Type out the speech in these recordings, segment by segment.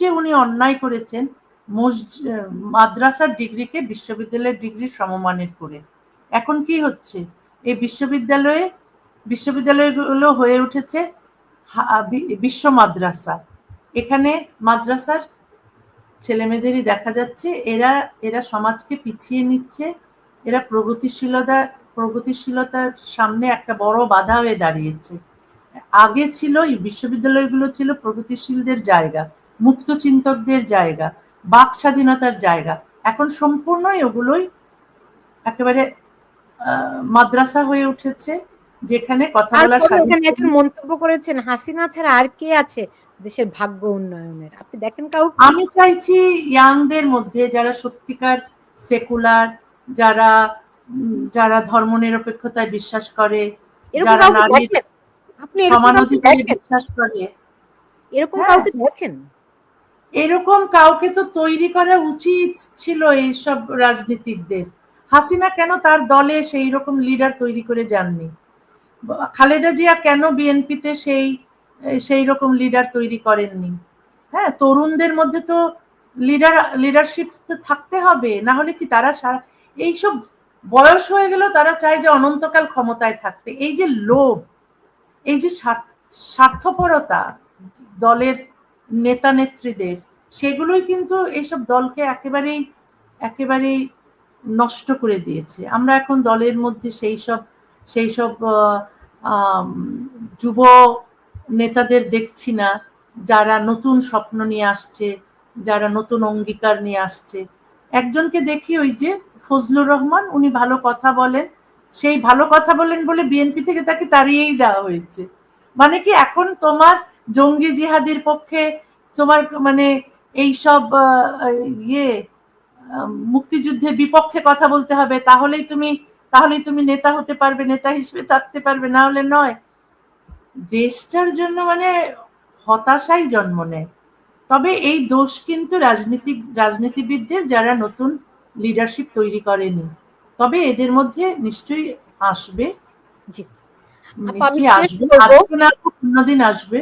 সবচেয়ে উনি অন্যায় করেছেন মাদ্রাসার ডিগ্রিকে বিশ্ববিদ্যালয়ের ডিগ্রির সমমানের করে। এখন কি হচ্ছে? এই বিশ্ববিদ্যালয়ে, বিশ্ববিদ্যালয়গুলো হয়ে উঠেছে বিশ্ব মাদ্রাসা। এখানে মাদ্রাসার ছেলেমেয়েদেরই দেখা যাচ্ছে, এরা এরা সমাজকে পিছিয়ে নিচ্ছে, এরা প্রগতিশীলতা, প্রগতিশীলতার সামনে একটা বড় বাধা হয়ে দাঁড়িয়েছে। আগে ছিল, এই বিশ্ববিদ্যালয়গুলো ছিল প্রগতিশীলদের জায়গা। মুক্ত চিন্তকদের জায়গা বাক স্বাধীনতার জায়গা। এখন সম্পূর্ণই ওগুলোই একেবারে মাদ্রাসা হয়ে উঠেছে যেখানে কথা বলার তারপরে এখানে একজন মন্তব্য করেছেন হাসিনা ছাড়া আর কে আছে দেশের ভাগ্য উন্নয়নের? আপনি দেখেন কাউকে? আমি চাইছি ইয়াংদের মধ্যে যারা সত্যিকার সেকুলার যারা যারা ধর্মনিরপেক্ষতায় বিশ্বাস করে যারা নারীর এরকম কাউকে বিশ্বাস করে। এরকম হ্যাঁ। কাউকে দেখেন? এরকম কাউকে তো তৈরি করা উচিত ছিল এইসব রাজনীতিকদের। হাসিনা কেন তার দলে সেই রকম লিডার তৈরি করে যাননি? খালেদা জিয়া কেন বিএনপিতে সেই সেই রকম লিডার তৈরি করেননি? হ্যাঁ তরুণদের মধ্যে তো লিডার লিডারশিপ তো থাকতে হবে, না হলে কি তারা সারা, এইসব বয়স হয়ে গেলেও তারা চায় যে অনন্তকাল ক্ষমতায় থাকতে। এই যে লোভ, এই যে স্বার্থ- স্বার্থপরতা দলের নেতা নেত্রীদের সেগুলোই কিন্তু এইসব দলকে একেবারেই একেবারেই নষ্ট করে দিয়েছে। আমরা এখন দলের মধ্যে সেই সব সেই সব যুব নেতাদের দেখছি না, যারা নতুন স্বপ্ন নিয়ে আসছে, যারা নতুন অঙ্গীকার নিয়ে আসছে। একজনকে দেখি ওই যে ফজলুর রহমান, উনি ভালো কথা বলেন, সেই ভালো কথা বলেন বলে বিএনপি থেকে তাকে তাড়িয়েই দেওয়া হয়েছে। মানে কি এখন তোমার জঙ্গি জিহাদির পক্ষে তোমার মানে এই সব ইয়ে মুক্তিযুদ্ধের বিপক্ষে কথা বলতে হবে তাহলেই তুমি তাহলেই তুমি নেতা হতে পারবে নেতা হিসেবে থাকতে পারবে না হলে নয়। দেশটার জন্য মানে হতাশাই জন্ম নেয়। তবে এই দোষ কিন্তু রাজনীতিক রাজনীতিবিদদের যারা নতুন লিডারশিপ তৈরি করেনি তবে এদের মধ্যে নিশ্চয়ই আসবে। আসবে। না অন্যদিন আসবে।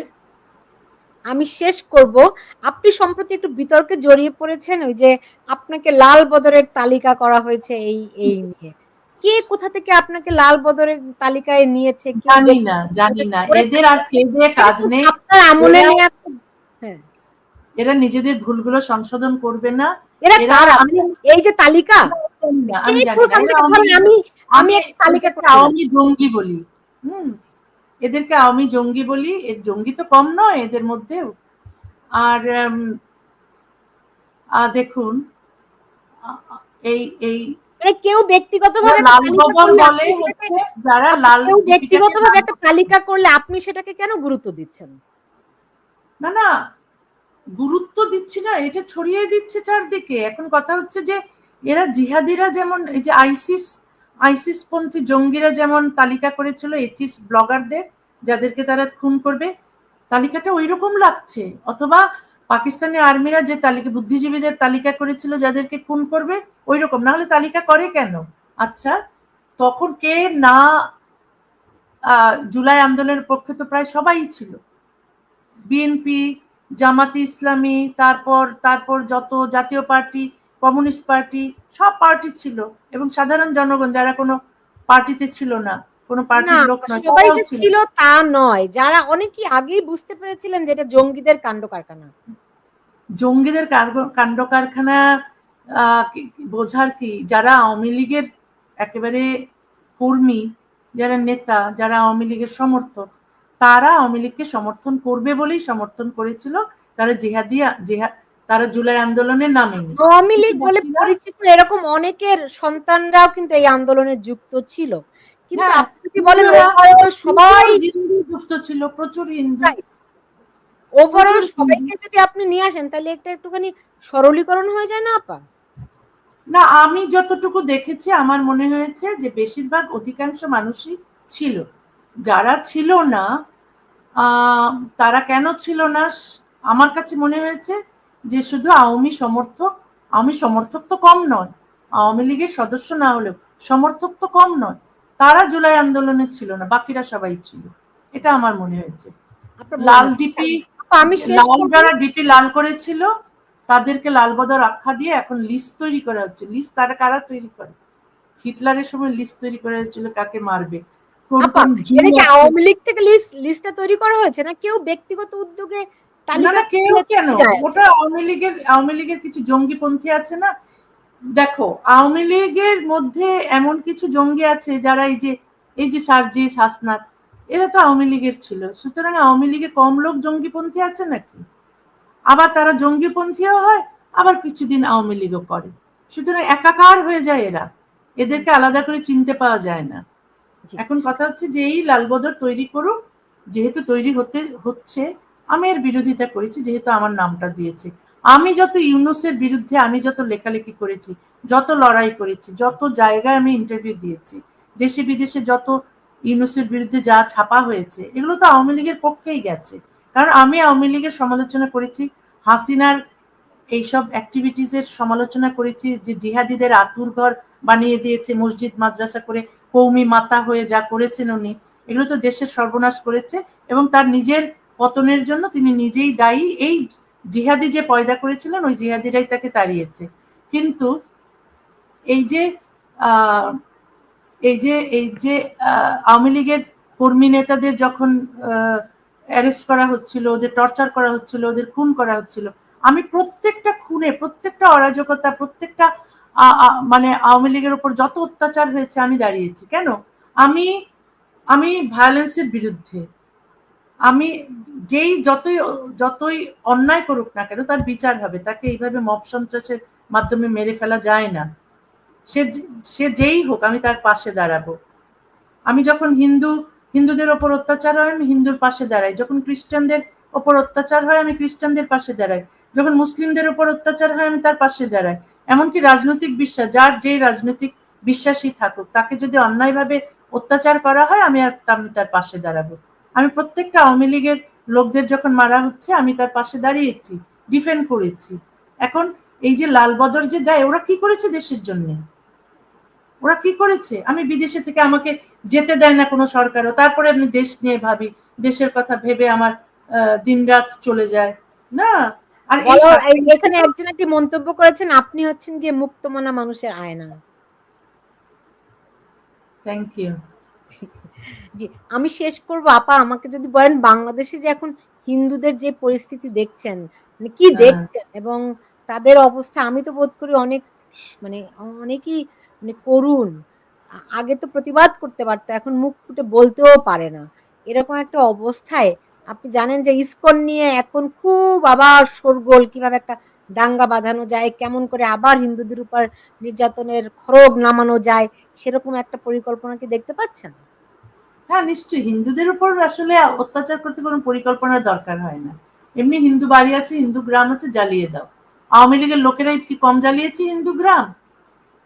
আমি শেষ করব। আপনি সম্প্রতি একটু বিতর্কে জড়িয়ে পড়েছেন ওই যে আপনাকে লাল বদরের তালিকা করা হয়েছে এই এই নিয়ে। কে কোথা থেকে আপনাকে লাল বদরের তালিকায় নিয়েছে? জানি না জানি না। এদের আর কাজ নেই। আপনার আমলে এরা- হ্যাঁ। এরা নিজেদের ভুলগুলো সংশোধন করবে না। এরা কারা? এই যে তালিকা? আমি আমি আমি একটা তালিকা। আওয়ামী জঙ্গি বলি। হুম। এদেরকে আওয়ামী জঙ্গি বলি এর জঙ্গি তো কম নয় এদের মধ্যেও আর দেখুন এই এই মানে কেউ ব্যক্তিগতভাবে বলে যারা লাল ব্যক্তিগতভাবে একটা তালিকা করলে আপনি সেটাকে কেন গুরুত্ব দিচ্ছেন? না না গুরুত্ব দিচ্ছি না এটা ছড়িয়ে দিচ্ছে চারদিকে। এখন কথা হচ্ছে যে এরা জিহাদিরা যেমন এই যে আইসিস আইসিস পন্থী জঙ্গিরা যেমন তালিকা করেছিল এথিস ব্লগারদের, যাদেরকে তারা খুন করবে, তালিকাটা ওই রকম লাগছে। অথবা পাকিস্তানি আর্মিরা যে তালিকা, বুদ্ধিজীবীদের তালিকা করেছিল যাদেরকে খুন করবে ওই রকম না হলে তালিকা করে কেন? আচ্ছা তখন কে না জুলাই আন্দোলনের পক্ষে তো প্রায় সবাই ছিল। বিএনপি, জামাতি ইসলামী, তারপর তারপর যত জাতীয় পার্টি কমিউনিস্ট পার্টি সব পার্টি ছিল এবং সাধারণ জনগণ যারা কোনো পার্টিতে ছিল না কোনো পার্টির লোক নয় সবাই যে ছিল। তা নয়। যারা অনেকেই আগেই বুঝতে পেরেছিলেন যে এটা জঙ্গিদের কাণ্ড কারখানা। জঙ্গিদের কাণ্ড কারখানা বোঝার কি? যারা আওয়ামী লীগের একেবারে কর্মী যারা নেতা যারা আওয়ামী লীগের সমর্থক তারা আওয়ামী লীগকে সমর্থন করবে বলেই সমর্থন করেছিল। তারা জিহাদিয়া জিহাদ তারা জুলাই আন্দোলনে নামেনি। আওয়ামী লীগ বলে পরিচিত এরকম অনেকের সন্তানরাও কিন্তু এই আন্দোলনে যুক্ত ছিল। কিন্তু হ্যাঁ, আপনি যদি বলেন সবাই হিন্দু যুক্ত ছিল প্রচুর হিন্দু। ওভারঅল সবাইকে যদি আপনি নিয়ে আসেন তাহলে একটা একটুখানি সরলীকরণ হয়ে যায় না আপা? না আমি যতটুকু দেখেছি আমার মনে হয়েছে যে বেশিরভাগ অধিকাংশ মানুষই ছিল। যারা ছিল না আহ, তারা কেন ছিল না? আমার কাছে মনে হয়েছে যে শুধু আওয়ামী সমর্থক আওয়ামী সমর্থক তো কম নয় আওয়ামী লীগের সদস্য না হলেও সমর্থক তো কম নয়। তারা জুলাই আন্দোলনে ছিল না বাকিরা সবাই ছিল। এটা আমার মনে হয়েছে। লাল ডিপি আমি লাল যারা ডিপি লাল করেছিল তাদেরকে লাল বদর আখ্যা দিয়ে এখন লিস্ট তৈরি করা হচ্ছে। লিস্ট তারা কারা তৈরি করে? হিটলারের সময় লিস্ট তৈরি করা হয়েছিল কাকে মারবে। আওয়ামী লীগ থেকে লিস্ট লিস্টটা তৈরি করা হয়েছে? না কেউ ব্যক্তিগত উদ্যোগে তালিকা কেউ কেন? ওটা আওয়ামী লীগের আওয়ামী লীগের কিছু জঙ্গিপন্থী আছে না? দেখো আওয়ামী লীগের মধ্যে এমন কিছু জঙ্গি আছে যারা এই যে এই যে সার্জিস হাসনাত এরা তো আওয়ামী লীগের ছিল। সুতরাং আওয়ামী লীগে কম লোক জঙ্গিপন্থী আছে নাকি? আবার তারা জঙ্গিপন্থীও হয় আবার কিছুদিন আওয়ামী লীগও করে। সুতরাং একাকার হয়ে যায় এরা। এদেরকে আলাদা করে চিনতে পাওয়া যায় না। এখন কথা হচ্ছে যে এই লালবদর তৈরি করুক যেহেতু তৈরি হতে হচ্ছে আমি এর বিরোধিতা করেছি, যেহেতু আমার নামটা দিয়েছে। আমি যত ইউনুসের বিরুদ্ধে, আমি যত লেখালেখি করেছি, যত লড়াই করেছি, যত জায়গায় আমি ইন্টারভিউ দিয়েছি, দেশে বিদেশে যত ইউনুসের বিরুদ্ধে যা ছাপা হয়েছে, এগুলো তো আওয়ামী লীগের পক্ষেই গেছে। কারণ আমি আওয়ামী লীগের সমালোচনা করেছি, হাসিনার এইসব অ্যাক্টিভিটিসের সমালোচনা করেছি, যে জিহাদিদের আতুর ঘর বানিয়ে দিয়েছে, মসজিদ, মাদ্রাসা করে কৌমি মাতা হয়ে যা করেছেন উনি, এগুলো তো দেশের সর্বনাশ করেছে এবং তার নিজের পতনের জন্য তিনি নিজেই দায়ী। এই জিহাদি যে পয়দা করেছিলেন, ওই জিহাদিরাই তাকে তাড়িয়েছে। কিন্তু এই যে এই যে এই যে আওয়ামী লীগের কর্মী নেতাদের যখন অ্যারেস্ট করা হচ্ছিল, ওদের টর্চার করা হচ্ছিল, ওদের খুন করা হচ্ছিল, আমি প্রত্যেকটা খুনে, প্রত্যেকটা অরাজকতা, প্রত্যেকটা মানে আওয়ামী লীগের ওপর যত অত্যাচার হয়েছে আমি দাঁড়িয়েছি। কেন? আমি আমি ভায়োলেন্সের বিরুদ্ধে। আমি যেই যতই যতই অন্যায় করুক না কেন, তার বিচার হবে। তাকে এইভাবে মব সন্ত্রাসের মাধ্যমে মেরে ফেলা যায় না। সে সে যেই হোক, আমি তার পাশে দাঁড়াবো। আমি যখন হিন্দু, হিন্দুদের ওপর অত্যাচার হয়, আমি হিন্দুর পাশে দাঁড়াই। যখন খ্রিস্টানদের ওপর অত্যাচার হয়, আমি খ্রিস্টানদের পাশে দাঁড়াই। যখন মুসলিমদের ওপর অত্যাচার হয়, আমি তার পাশে দাঁড়াই। এমনকি রাজনৈতিক বিশ্বাস, যার যে রাজনৈতিক বিশ্বাসী থাকুক, তাকে যদি অন্যায়ভাবে অত্যাচার করা হয়, আমি আর তার পাশে দাঁড়াবো। আমি প্রত্যেকটা আওয়ামী লীগের লোকদের যখন মারা হচ্ছে আমি তার পাশে দাঁড়িয়েছি ডিফেন্ড করেছি। এখন এই যে লাল বদর যে দেয় ওরা কি করেছে দেশের জন্য? ওরা কি করেছে? আমি বিদেশে থেকে আমাকে যেতে দেয় না কোনো সরকারও। তারপরে আমি দেশ নিয়ে ভাবি দেশের কথা ভেবে আমার দিন রাত চলে যায়। না আর এখানে একজন একটি মন্তব্য করেছেন আপনি হচ্ছেন যে মুক্তমনা মানুষের আয়না। থ্যাংক ইউ জি আমি শেষ করব। আপা আমাকে যদি বলেন বাংলাদেশে যে এখন হিন্দুদের যে পরিস্থিতি দেখছেন মানে কি হ্যাঁ। দেখছেন এবং তাদের অবস্থা আমি তো বোধ করি অনেক মানে অনেকই মানে করুণ। আগে তো প্রতিবাদ করতে পারতো এখন মুখ ফুটে বলতেও পারে না। এরকম একটা অবস্থায় আপনি জানেন যে ইসকন নিয়ে এখন খুব আবার শোরগোল কীভাবে একটা দাঙ্গা বাঁধানো যায়, কেমন করে আবার হিন্দুদের উপর নির্যাতনের খড়গ নামানো যায়, সেরকম একটা পরিকল্পনা কি দেখতে পাচ্ছেন? হ্যাঁ নিশ্চয়ই। হিন্দুদের উপর আসলে অত্যাচার করতে কোনো পরিকল্পনার দরকার হয় না। এমনি হিন্দু বাড়ি আছে, হিন্দু গ্রাম আছে, জ্বালিয়ে দাও। আওয়ামী লীগের লোকেরাই কি কম জ্বালিয়েছে হিন্দু গ্রাম?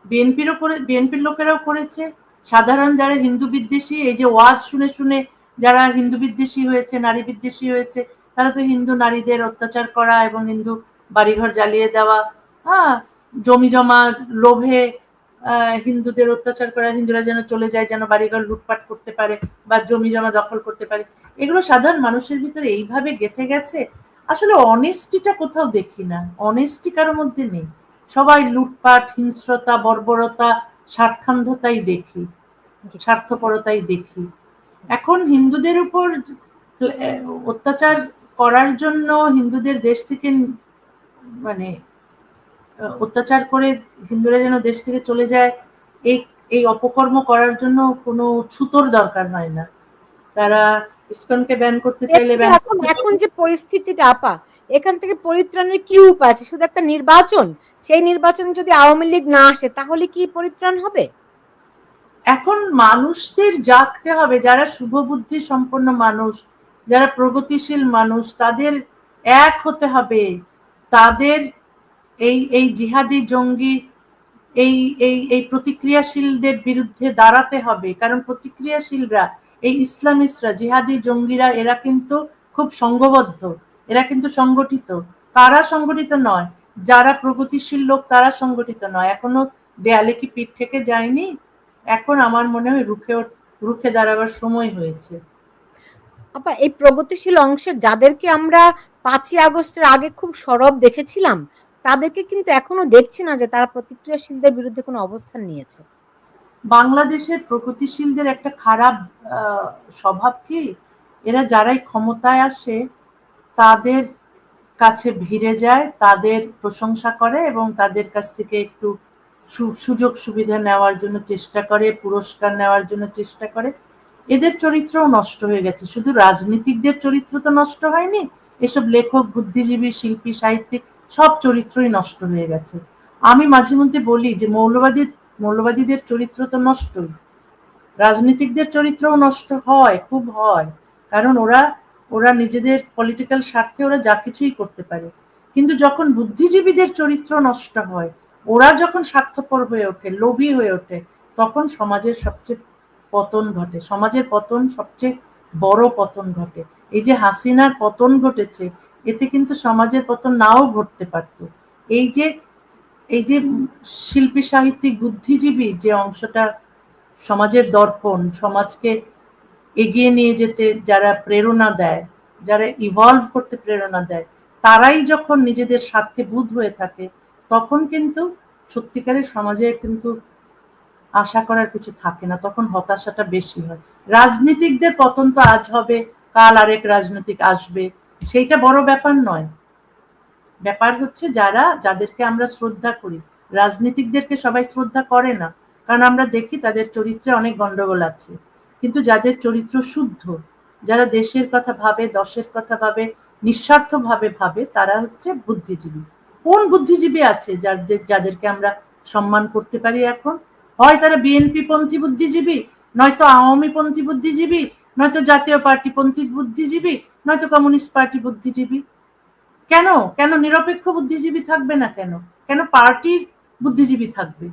বিএনপিরও করে বিএনপির লোকেরাও করেছে। সাধারণ যারা হিন্দু বিদ্বেষী, এই যে ওয়াজ শুনে শুনে যারা হিন্দু বিদ্বেষী হয়েছে, নারী বিদ্বেষী হয়েছে, তারা তো হিন্দু নারীদের অত্যাচার করা এবং হিন্দু বাড়িঘর জ্বালিয়ে দেওয়া হ্যাঁ জমি জমা, লোভে হিন্দুদের অত্যাচার করা, হিন্দুরা যেন চলে যায়, যেন বাড়িঘর লুটপাট করতে পারে বা জমি জমা দখল করতে পারে। এগুলো সাধারণ মানুষের ভিতরে এইভাবে গেঁথে গেছে। আসলে অনেস্টিটা কোথাও দেখি না। অনেস্টি কারোর মধ্যে নেই। সবাই লুটপাট, হিংস্রতা, বর্বরতা, স্বার্থান্ধতাই দেখি, স্বার্থপরতাই দেখি। এখন হিন্দুদের উপর অত্যাচার করার জন্য হিন্দুদের দেশ থেকে মানে অত্যাচার করে হিন্দুরা যেন দেশ থেকে চলে যায় এই এই অপকর্ম করার জন্য কোনো ছুতোর দরকার হয় না। তারা ইসকনকে ব্যান করতে চাইলে এখন যে পরিস্থিতিটা আপা এখান থেকে পরিত্রাণের কি উপায় আছে শুধু একটা নির্বাচন। সেই নির্বাচন যদি আওয়ামী লীগ না আসে তাহলে কি পরিত্রাণ হবে? এখন মানুষদের জাগতে হবে যারা শুভ বুদ্ধি সম্পন্ন মানুষ যারা প্রগতিশীল মানুষ তাদের এক হতে হবে তাদের এই এই জিহাদি জঙ্গি এই এই এই প্রতিক্রিয়াশীলদের বিরুদ্ধে দাঁড়াতে হবে। কারণ প্রতিক্রিয়াশীলরা, এই ইসলামিস্টরা, জিহাদি জঙ্গিরা, এরা কিন্তু খুব সংঘবদ্ধ, এরা কিন্তু সংগঠিত। তারা সংগঠিত নয়? যারা প্রগতিশীল লোক, তারা সংগঠিত নয়। এখনও দেয়ালে কি পিঠ থেকে যায়নি? এখন আমার মনে হয় রুখে রুখে দাঁড়াবার সময় হয়েছে। আপা, এই প্রগতিশীল অংশের যাদেরকে আমরা পাঁচই আগস্টের আগে খুব সরব দেখেছিলাম, তাদেরকে কিন্তু এখনও দেখছি না যে তারা প্রতিক্রিয়াশীলদের বিরুদ্ধে কোনো অবস্থান নিয়েছে। বাংলাদেশের প্রগতিশীলদের একটা খারাপ স্বভাব কি? এরা যারাই ক্ষমতায় আসে, তাদের কাছে ভিড়ে যায়, তাদের প্রশংসা করে এবং তাদের কাছ থেকে একটু সুযোগ সুবিধা নেওয়ার জন্য চেষ্টা করে, পুরস্কার নেওয়ার জন্য চেষ্টা করে। এদের চরিত্রও নষ্ট হয়ে গেছে। শুধু রাজনীতিকদের চরিত্র তো নষ্ট হয়নি, এসব লেখক, বুদ্ধিজীবী, শিল্পী, সাহিত্যিক, সব চরিত্রই নষ্ট হয়ে গেছে। আমি মাঝে মধ্যে বলি যে মৌলবাদী মৌলবাদীদের চরিত্র তো নষ্টই। রাজনীতিকদের চরিত্রও নষ্ট হয়, খুব হয়। কারণ ওরা ওরা নিজেদের পলিটিক্যাল স্বার্থে ওরা যা কিছুই করতে পারে। কিন্তু যখন বুদ্ধিজীবীদের চরিত্র নষ্ট হয়, ওরা যখন স্বার্থপর হয়ে ওঠে, লোভী হয়ে ওঠে, তখন সমাজের সবচেয়ে পতন ঘটে। সমাজের পতন সবচেয়ে বড় পতন ঘটে। এই যে হাসিনার পতন ঘটেছে, এতে কিন্তু সমাজের পতন নাও ঘটতে পারত। এই যে এই যে শিল্পী, সাহিত্যিক, বুদ্ধিজীবী যে অংশটা সমাজের দর্পণ, সমাজকে এগিয়ে নিয়ে যেতে যারা প্রেরণা দেয়, যারা ইভলভ করতে প্রেরণা দেয়, তারাই যখন নিজেদের স্বার্থে বুধ হয়ে থাকে, তখন কিন্তু সত্যিকারের সমাজে কিন্তু আশা করার কিছু থাকে না, তখন হতাশাটা বেশি হয়। রাজনীতিকদের পতন তো আজ হবে, কাল আরেক রাজনৈতিক আসবে, সেইটা বড় ব্যাপার নয়। ব্যাপার হচ্ছে যারা, যাদেরকে আমরা শ্রদ্ধা করি, রাজনীতিকদেরকে সবাই শ্রদ্ধা করে না, কারণ আমরা দেখি তাদের চরিত্রে অনেক গন্ডগোল আছে। কিন্তু যাদের চরিত্র শুদ্ধ, যারা দেশের কথা ভাবে, দশের কথা ভাবে, নিঃস্বার্থভাবে ভাবে, তারা হচ্ছে বুদ্ধিজীবী। কোন বুদ্ধিজীবী আছে যাদের, যাদেরকে আমরা সম্মান করতে পারি এখন? হয় তারা বিএনপি পন্থী বুদ্ধিজীবী, নয়তো আওয়ামী পন্থী বুদ্ধিজীবী, নয়তো জাতীয় পার্টি পন্থী বুদ্ধিজীবী, নয়তো কমিউনিস্ট পার্টি বুদ্ধিজীবী। কেন? কেন নিরপেক্ষ বুদ্ধিজীবী থাকবে না কেন? কেন পার্টির বুদ্ধিজীবী থাকবে?